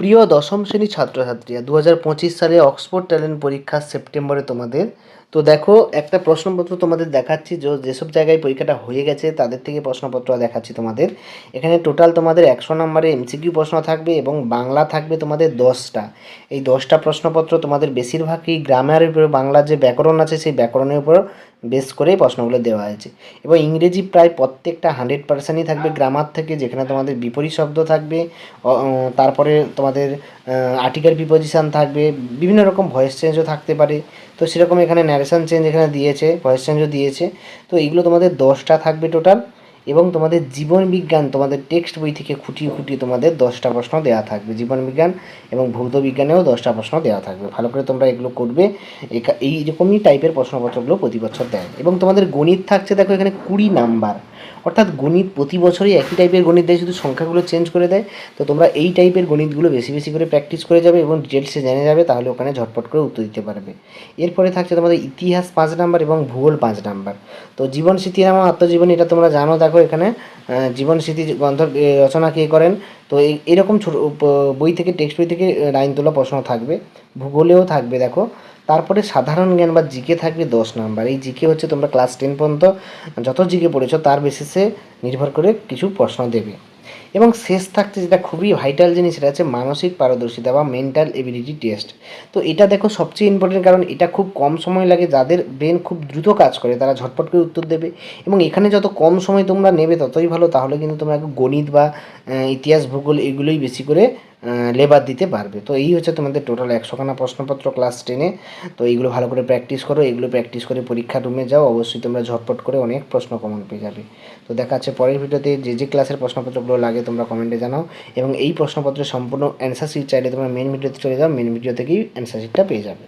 প্রিয় দশম শ্রেণির ছাত্রছাত্রীরা দু হাজার পঁচিশ সালে অক্সফোর্ড ট্যালেন্ট পরীক্ষা সেপ্টেম্বরে তোমাদের। তো দেখো, একটা প্রশ্নপত্র তোমাদের দেখাচ্ছি যেসব জায়গায় পরীক্ষাটা হয়ে গেছে, তাদের থেকে প্রশ্নপত্র দেখাচ্ছি তোমাদের। এখানে টোটাল তোমাদের একশো নম্বরে এমসিকিউ প্রশ্ন থাকবে এবং বাংলা থাকবে তোমাদের দশটা। এই দশটা প্রশ্নপত্র তোমাদের বেশিরভাগই গ্রামের উপর, বাংলার যে ব্যাকরণ আছে, সেই ব্যাকরণের উপর বেস করেই প্রশ্নগুলো দেওয়া হয়েছে। এবং ইংরেজি প্রায় প্রত্যেকটা হান্ড্রেড পার্সেন্টই থাকবে। গ্রামার থেকে যেখানে তোমাদের বিপরীত শব্দ থাকবে তারপরে তোমাদের আর্টিকেল প্রিপোজিশন থাকবে, বিভিন্ন রকম ভয়েস চেঞ্জও থাকতে পারে। তো সেরকম এখানে ন্যারেশন চেঞ্জ এখানে দিয়েছে ভয়েস চেঞ্জও দিয়েছে। তো এইগুলো তোমাদের দশটা থাকবে টোটাল এবং তোমাদের জীবন বিজ্ঞান, তোমাদের টেক্সট বই থেকে খুঁটিয়ে খুঁটিয়ে তোমাদের দশটা প্রশ্ন দেওয়া থাকবে। জীবন বিজ্ঞান এবং ভৌত বিজ্ঞানেও দশটা প্রশ্ন দেওয়া থাকবে। ভালো করে তোমরা এগুলো করবে এই এইরকমই টাইপের প্রশ্নপত্রগুলো প্রতি বছর দেয়। এবং তোমাদের গণিত থাকছে, দেখো এখানে কুড়ি নাম্বার অর্থাৎ গণিত প্রতি বছরই একই টাইপের গণিত দেয়, শুধু সংখ্যাগুলো চেঞ্জ করে দেয়। তো তোমরা এই টাইপের গণিতগুলো বেশি বেশি করে প্র্যাকটিস করে যাবে এবং ডিটেলসে জেনে যাবে, তাহলে ওখানে ঝটপট করে উত্তর দিতে পারবে। এরপরে থাকছে তোমাদের ইতিহাস পাঁচ নাম্বার এবং ভূগোল পাঁচ নাম্বার। তো জীবন স্মৃতি নামা আত্মজীবনী এটা তোমরা জানো, দেখো এখানে জীবন স্মৃতি গ্রন্থ রচনা কে করেন। তো এরকম ছোটো বই থেকে টেক্সট বই থেকে লাইন তোলা প্রশ্ন থাকবে। ভূগোলেও থাকবে, দেখো। তারপরে সাধারণ জ্ঞান বা জিকে থাকবে দশ নাম্বার। এই জিকে হচ্ছে তোমরা ক্লাস টেন পর্যন্ত যত জিকে পড়েছো, তার বেসিসে নির্ভর করে কিছু প্রশ্ন দেবে। এবং শেষ থাকছে যেটা খুবই ভাইটাল জিনিস, সেটা হচ্ছে মানসিক পারদর্শিতা বা মেন্টাল এবিলিটি টেস্ট তো এটা দেখো সবচেয়ে ইম্পর্টেন্ট কারণ এটা খুব কম সময় লাগে, যাদের ব্রেন খুব দ্রুত কাজ করে, তারা ঝটপট করে উত্তর দেবে। এবং এখানে যত কম সময় তোমরা নেবে, ততই ভালো। তাহলে কিন্তু তোমরা গণিত বা ইতিহাস, ভূগোল এগুলোই বেশি করে লেবার দিতে পারবে। তো এই হচ্ছে তোমাদের টোটাল একশোখানা প্রশ্নপত্র ক্লাস টেনে তো এইগুলো ভালো করে প্র্যাকটিস করো এগুলো প্র্যাকটিস করে পরীক্ষা রুমে যাও, অবশ্যই তোমরা ঝটপট করে অনেক প্রশ্ন কমন পেয়ে যাবে। তো দেখা যাচ্ছে পরের ভিডিওতে, যে যে ক্লাসের প্রশ্নপত্রগুলো লাগে তোমরা কমেন্টে জানাও। এবং এই প্রশ্নপত্রের সম্পূর্ণ অ্যান্সার শিট চাইলে তোমরা মেন ভিডিওতে চলে যাও মেন ভিডিও থেকেই অ্যান্সার শিটটা পেয়ে যাবে।